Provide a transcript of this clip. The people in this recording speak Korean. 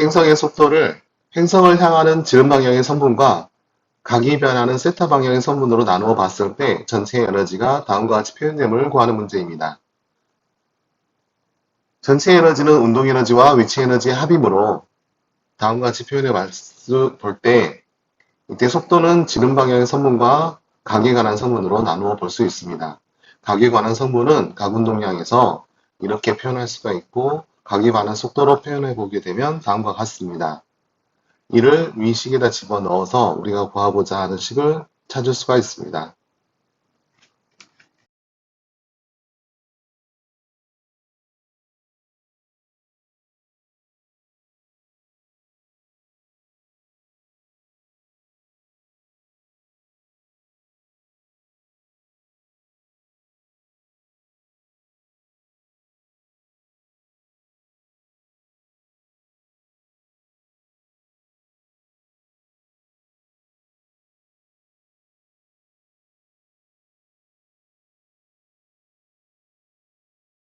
행성의 속도를 행성을 향하는 지름 방향의 선분과 각이 변하는 세타 방향의 선분으로 나누어 봤을 때 전체 에너지가 다음과 같이 표현됨을 구하는 문제입니다. 전체 에너지는 운동 에너지와 위치 에너지의 합이므로 다음과 같이 표현해 볼 때 이때 속도는 지름 방향의 선분과 각에 관한 성분으로 나누어 볼 수 있습니다. 각에 관한 성분은 각 운동량에서 이렇게 표현할 수가 있고 각에 관한 속도로 표현해 보게 되면 다음과 같습니다. 이를 위식에다 집어넣어서 우리가 구하고자 하는 식을 찾을 수가 있습니다.